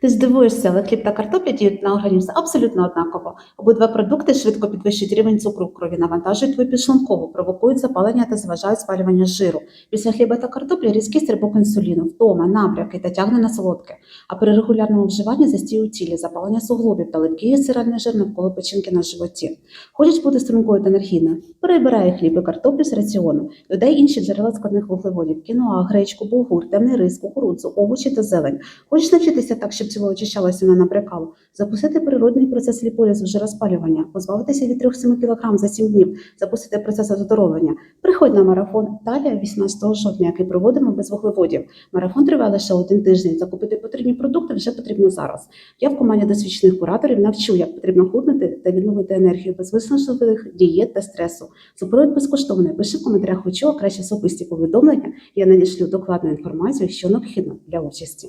Ти здивуєшся, але хліб та картопля діють на організм абсолютно однаково. Обидва продукти швидко підвищують рівень цукру в крові, навантажують твою підшлункову, провокують запалення та заважають спалювання жиру. Після хліба та картоплі різкий стрибок інсуліну, втома, набряки та тягне на солодке. А при регулярному вживанні застій у тілі, запалення суглобів та липкий сиральний жир навколо печінки на животі. Хочеш бути стрункою та енергійною? Перебирай хліб і картоплю з раціону. Додай інші джерела складних вуглеводів: кіноа, гречку, булгур, темний рис, кукурудзу, овочі та зелень. Хочеш навчитися так, щоб тіло очищалося не набрякало? Запустити природний процес ліполізу жироспалювання, позбавитися від 3-7 кг за 7 днів, запустити процес оздоровлення. Приходь на марафон Талія 18 жовтня, який проводимо без вуглеводів. Марафон триває лише один тиждень. Закупити потрібні продукти вже потрібно зараз. Я в команді досвідчених кураторів навчу, як потрібно худнути та відновити енергію без виснажливих дієт та стресу. Супровід безкоштовний. Пиши в коментарях хочу, а краще особисті повідомлення. Я надішлю докладну інформацію, що необхідно для участі.